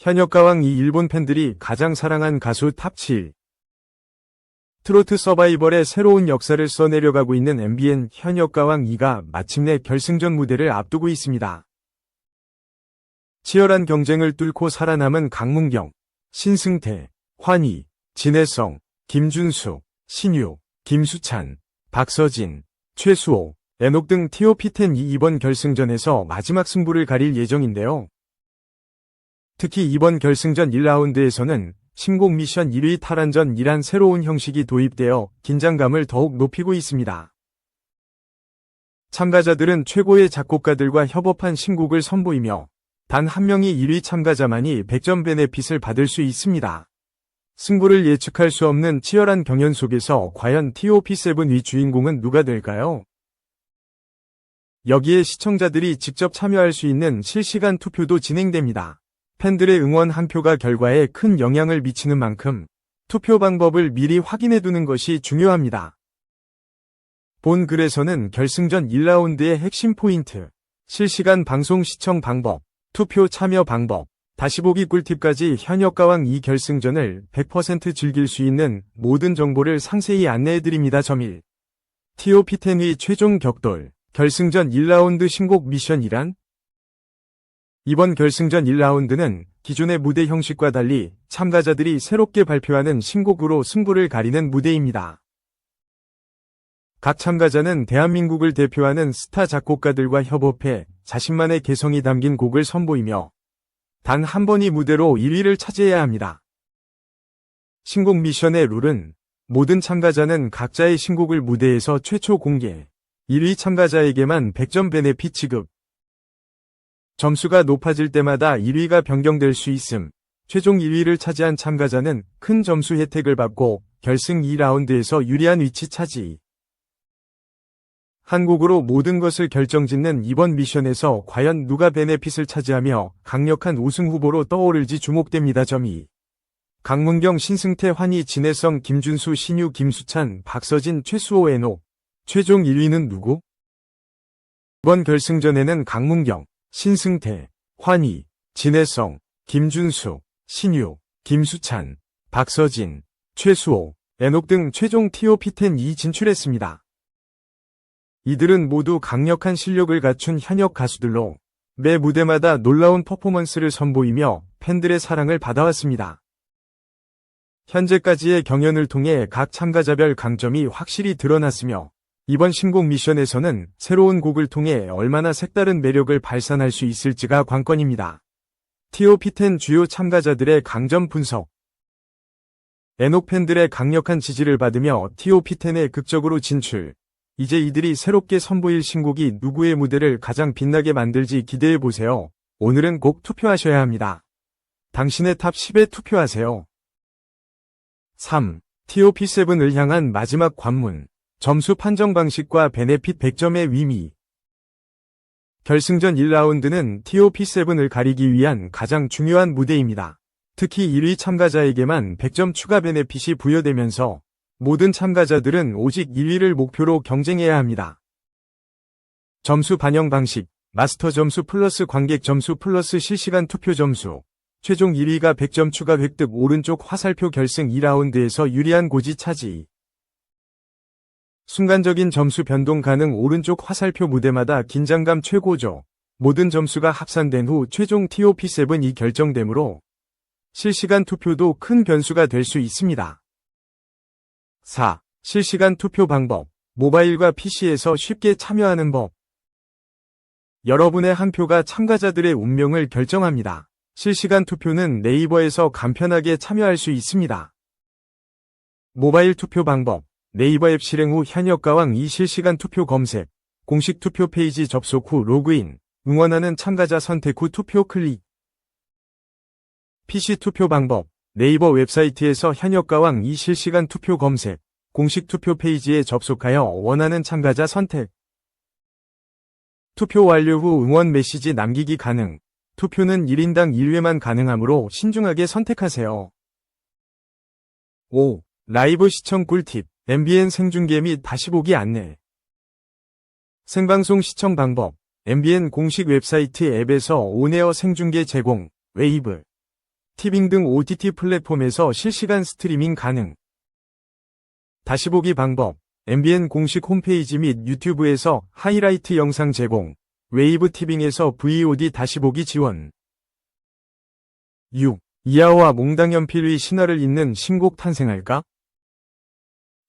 현역가왕 이 일본 팬들이 가장 사랑한 가수 탑7 트로트 서바이벌의 새로운 역사를 써내려가고 있는 MBN 현역가왕 2가 마침내 결승전 무대를 앞두고 있습니다. 치열한 경쟁을 뚫고 살아남은 강문경, 신승태, 환희, 진혜성, 김준수, 신유, 김수찬, 박서진, 최수호, 애녹 등 TOP10 이 이번 결승전에서 마지막 승부를 가릴 예정인데요. 특히 이번 결승전 1라운드에서는 신곡 미션 1위 탈환전이란 새로운 형식이 도입되어 긴장감을 더욱 높이고 있습니다. 참가자들은 최고의 작곡가들과 협업한 신곡을 선보이며 단 한 명이 1위 참가자만이 100점 베네핏을 받을 수 있습니다. 승부를 예측할 수 없는 치열한 경연 속에서 과연 TOP7위 주인공은 누가 될까요? 여기에 시청자들이 직접 참여할 수 있는 실시간 투표도 진행됩니다. 팬들의 응원 한 표가 결과에 큰 영향을 미치는 만큼 투표 방법을 미리 확인해 두는 것이 중요합니다. 본 글에서는 결승전 1라운드의 핵심 포인트, 실시간 방송 시청 방법, 투표 참여 방법, 다시 보기 꿀팁까지 현역가왕 이 결승전을 100% 즐길 수 있는 모든 정보를 상세히 안내해 드립니다. 점일 TOP10의 최종 격돌, 결승전 1라운드 신곡 미션이란? 이번 결승전 1라운드는 기존의 무대 형식과 달리 참가자들이 새롭게 발표하는 신곡으로 승부를 가리는 무대입니다. 각 참가자는 대한민국을 대표하는 스타 작곡가들과 협업해 자신만의 개성이 담긴 곡을 선보이며 단 한 번이 무대로 1위를 차지해야 합니다. 신곡 미션의 룰은 모든 참가자는 각자의 신곡을 무대에서 최초 공개, 1위 참가자에게만 100점 베네핏 지급, 점수가 높아질 때마다 1위가 변경될 수 있음. 최종 1위를 차지한 참가자는 큰 점수 혜택을 받고 결승 2라운드에서 유리한 위치 차지. 한국으로 모든 것을 결정짓는 이번 미션에서 과연 누가 베네핏을 차지하며 강력한 우승 후보로 떠오를지 주목됩니다. 점이 강문경, 신승태, 환희, 진혜성, 김준수, 신유, 김수찬, 박서진, 최수호, 애녹. 최종 1위는 누구? 이번 결승전에는 강문경, 신승태, 환희, 진혜성, 김준수, 신유, 김수찬, 박서진, 최수호, 애녹 등 최종 TOP10 이 진출했습니다. 이들은 모두 강력한 실력을 갖춘 현역 가수들로 매 무대마다 놀라운 퍼포먼스를 선보이며 팬들의 사랑을 받아왔습니다. 현재까지의 경연을 통해 각 참가자별 강점이 확실히 드러났으며 이번 신곡 미션에서는 새로운 곡을 통해 얼마나 색다른 매력을 발산할 수 있을지가 관건입니다. TOP10 주요 참가자들의 강점 분석 애녹 팬들의 강력한 지지를 받으며 TOP10에 극적으로 진출. 이제 이들이 새롭게 선보일 신곡이 누구의 무대를 가장 빛나게 만들지 기대해보세요. 오늘은 꼭 투표하셔야 합니다. 당신의 탑 10에 투표하세요. 3. TOP7을 향한 마지막 관문. 점수 판정 방식과 베네핏 100점의 위미. 결승전 1라운드는 TOP7을 가리기 위한 가장 중요한 무대입니다. 특히 1위 참가자에게만 100점 추가 베네핏이 부여되면서 모든 참가자들은 오직 1위를 목표로 경쟁해야 합니다. 점수 반영 방식, 마스터 점수 플러스 관객 점수 플러스 실시간 투표 점수, 최종 1위가 100점 추가 획득 오른쪽 화살표 결승 2라운드에서 유리한 고지 차지. 순간적인 점수 변동 가능 오른쪽 화살표 무대마다 긴장감 최고죠. 모든 점수가 합산된 후 최종 TOP7이 결정되므로 실시간 투표도 큰 변수가 될 수 있습니다. 4. 실시간 투표 방법. 모바일과 PC에서 쉽게 참여하는 법. 여러분의 한 표가 참가자들의 운명을 결정합니다. 실시간 투표는 네이버에서 간편하게 참여할 수 있습니다. 모바일 투표 방법. 네이버 앱 실행 후 현역가왕 이 실시간 투표 검색, 공식 투표 페이지 접속 후 로그인, 응원하는 참가자 선택 후 투표 클릭. PC 투표 방법, 네이버 웹사이트에서 현역가왕 이 실시간 투표 검색, 공식 투표 페이지에 접속하여 원하는 참가자 선택. 투표 완료 후 응원 메시지 남기기 가능. 투표는 1인당 1회만 가능하므로 신중하게 선택하세요. 5. 라이브 시청 꿀팁. MBN 생중계 및 다시 보기 안내. 생방송 시청 방법. MBN 공식 웹사이트 앱에서 온에어 생중계 제공, 웨이브. 티빙 등 OTT 플랫폼에서 실시간 스트리밍 가능. 다시 보기 방법. MBN 공식 홈페이지 및 유튜브에서 하이라이트 영상 제공. 웨이브 티빙에서 VOD 다시 보기 지원. 6. 이하와 몽당연필의 신화를 잇는 신곡 탄생할까?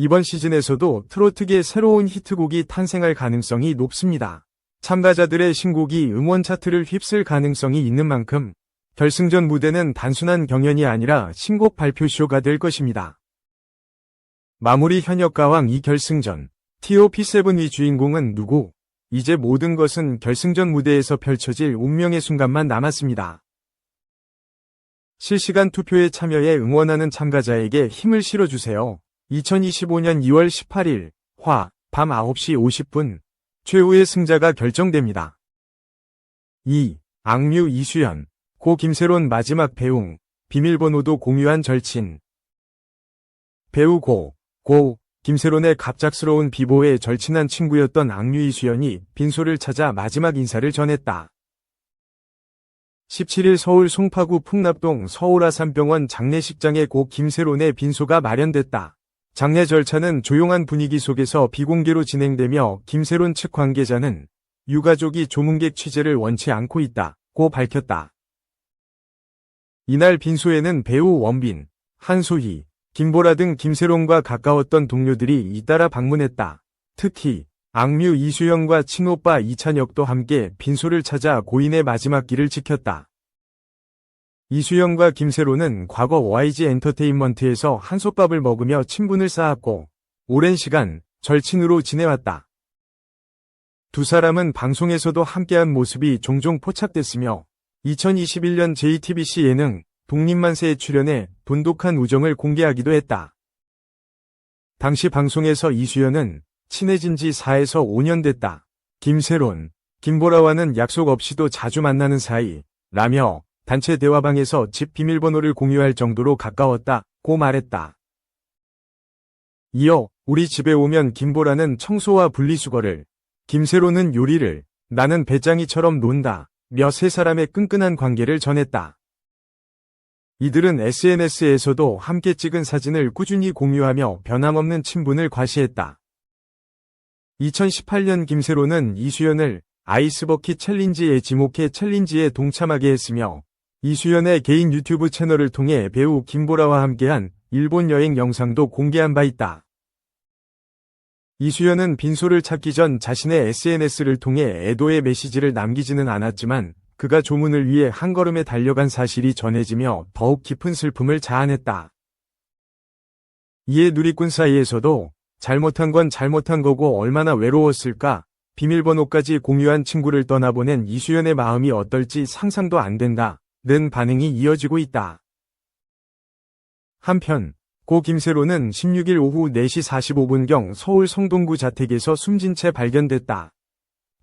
이번 시즌에서도 트로트계 새로운 히트곡이 탄생할 가능성이 높습니다. 참가자들의 신곡이 음원 차트를 휩쓸 가능성이 있는 만큼 결승전 무대는 단순한 경연이 아니라 신곡 발표쇼가 될 것입니다. 마무리 현역 가왕 이 결승전 TOP7의 주인공은 누구? 이제 모든 것은 결승전 무대에서 펼쳐질 운명의 순간만 남았습니다. 실시간 투표에 참여해 응원하는 참가자에게 힘을 실어주세요. 2025년 2월 18일 화, 밤 9시 50분 최후의 승자가 결정됩니다. 2. 악뮤 이수연 고 김세론 마지막 배웅 비밀번호도 공유한 절친 배우 고, 고, 김세론의 갑작스러운 비보에 절친한 친구였던 악뮤 이수연이 빈소를 찾아 마지막 인사를 전했다. 17일 서울 송파구 풍납동 서울아산병원 장례식장에 고 김세론의 빈소가 마련됐다. 장례 절차는 조용한 분위기 속에서 비공개로 진행되며 김세론 측 관계자는 유가족이 조문객 취재를 원치 않고 있다고 밝혔다. 이날 빈소에는 배우 원빈, 한소희, 김보라 등 김세론과 가까웠던 동료들이 잇따라 방문했다. 특히 악뮤 이수영과 친오빠 이찬혁도 함께 빈소를 찾아 고인의 마지막 길을 지켰다. 이수영과 김세로는 과거 YG 엔터테인먼트에서 한솥밥을 먹으며 친분을 쌓았고 오랜 시간 절친으로 지내왔다. 두 사람은 방송에서도 함께한 모습이 종종 포착됐으며 2021년 JTBC 예능 독립만세에 출연해 돈독한 우정을 공개하기도 했다. 당시 방송에서 이수연은 친해진 지 4에서 5년 됐다. 김세론, 김보라와는 약속 없이도 자주 만나는 사이, 라며 단체 대화방에서 집 비밀번호를 공유할 정도로 가까웠다고 말했다. 이어 우리 집에 오면 김보라는 청소와 분리수거를, 김세로는 요리를, 나는 배짱이처럼 논다. 며 세 사람의 끈끈한 관계를 전했다. 이들은 SNS에서도 함께 찍은 사진을 꾸준히 공유하며 변함없는 친분을 과시했다. 2018년 김세로는 이수연을 아이스버킷 챌린지에 지목해 챌린지에 동참하게 했으며 이수연의 개인 유튜브 채널을 통해 배우 김보라와 함께한 일본 여행 영상도 공개한 바 있다. 이수연은 빈소를 찾기 전 자신의 SNS를 통해 애도의 메시지를 남기지는 않았지만 그가 조문을 위해 한 걸음에 달려간 사실이 전해지며 더욱 깊은 슬픔을 자아냈다. 이에 누리꾼 사이에서도 잘못한 건 잘못한 거고 얼마나 외로웠을까 비밀번호까지 공유한 친구를 떠나보낸 이수연의 마음이 어떨지 상상도 안 된다. 는 반응이 이어지고 있다. 한편 고 김세로는 16일 오후 4시 45분경 서울 성동구 자택에서 숨진 채 발견됐다.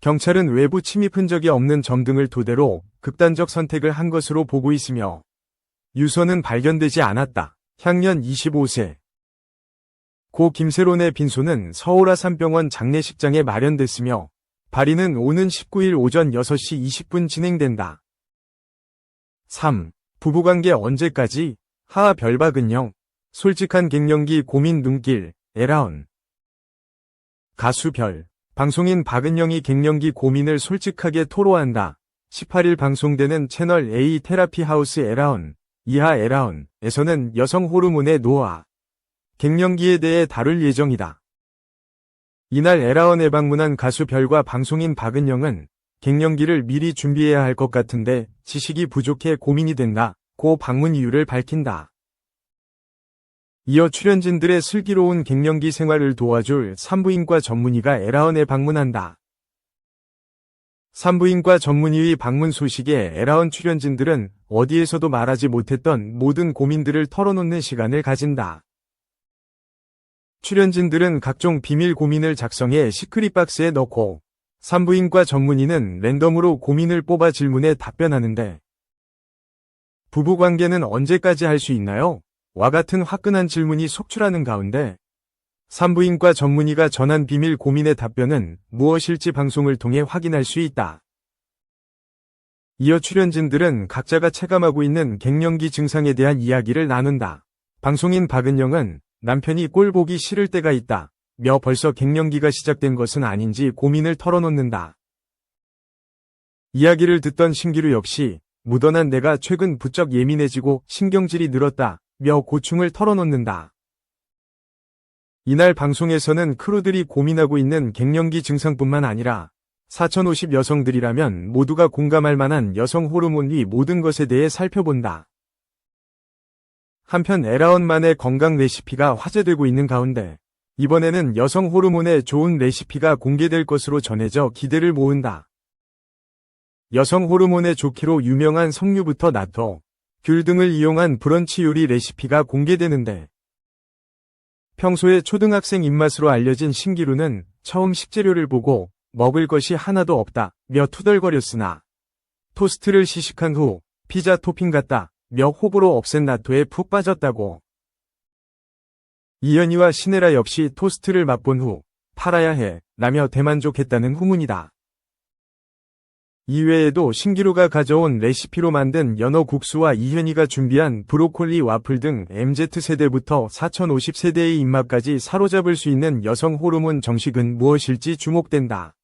경찰은 외부 침입 흔적이 없는 점 등을 토대로 극단적 선택을 한 것으로 보고 있으며 유서는 발견되지 않았다. 향년 25세 고 김세론의 빈소는 서울아산병원 장례식장에 마련됐으며 발인은 오는 19일 오전 6시 20분 진행된다. 3. 부부관계 언제까지? 하하 별박은영. 솔직한 갱년기 고민 눈길. 에라운. 가수 별. 방송인 박은영이 갱년기 고민을 솔직하게 토로한다. 18일 방송되는 채널 A 테라피 하우스 에라운. 이하 에라운에서는 여성 호르몬의 노화. 갱년기에 대해 다룰 예정이다. 이날 에라운에 방문한 가수 별과 방송인 박은영은 갱년기를 미리 준비해야 할 것 같은데 지식이 부족해 고민이 된다. 고 방문 이유를 밝힌다. 이어 출연진들의 슬기로운 갱년기 생활을 도와줄 산부인과 전문의가 에라원에 방문한다. 산부인과 전문의의 방문 소식에 에라원 출연진들은 어디에서도 말하지 못했던 모든 고민들을 털어놓는 시간을 가진다. 출연진들은 각종 비밀 고민을 작성해 시크릿박스에 넣고 산부인과 전문의는 랜덤으로 고민을 뽑아 질문에 답변하는데 부부관계는 언제까지 할 수 있나요? 와 같은 화끈한 질문이 속출하는 가운데 산부인과 전문의가 전한 비밀 고민의 답변은 무엇일지 방송을 통해 확인할 수 있다. 이어 출연진들은 각자가 체감하고 있는 갱년기 증상에 대한 이야기를 나눈다. 방송인 박은영은 남편이 꼴 보기 싫을 때가 있다. 며 벌써 갱년기가 시작된 것은 아닌지 고민을 털어놓는다. 이야기를 듣던 신기루 역시 묻어난 내가 최근 부쩍 예민해지고 신경질이 늘었다. 며 고충을 털어놓는다. 이날 방송에서는 크루들이 고민하고 있는 갱년기 증상뿐만 아니라 4050 여성들이라면 모두가 공감할 만한 여성 호르몬 이 모든 것에 대해 살펴본다. 한편 에라원만의 건강 레시피가 화제되고 있는 가운데 이번에는 여성 호르몬의 좋은 레시피가 공개될 것으로 전해져 기대를 모은다. 여성 호르몬에 좋기로 유명한 석류부터 나토, 귤 등을 이용한 브런치 요리 레시피가 공개되는데 평소에 초등학생 입맛으로 알려진 신기루는 처음 식재료를 보고 먹을 것이 하나도 없다 며 투덜거렸으나 토스트를 시식한 후 피자 토핑 같다 며 호불호 없앤 나토에 푹 빠졌다고. 이현이와 신혜라 역시 토스트를 맛본 후 팔아야 해 라며 대만족했다는 후문이다. 이외에도 신기루가 가져온 레시피로 만든 연어 국수와 이현이가 준비한 브로콜리 와플 등 MZ세대부터 4050세대의 입맛까지 사로잡을 수 있는 여성 호르몬 정식은 무엇일지 주목된다.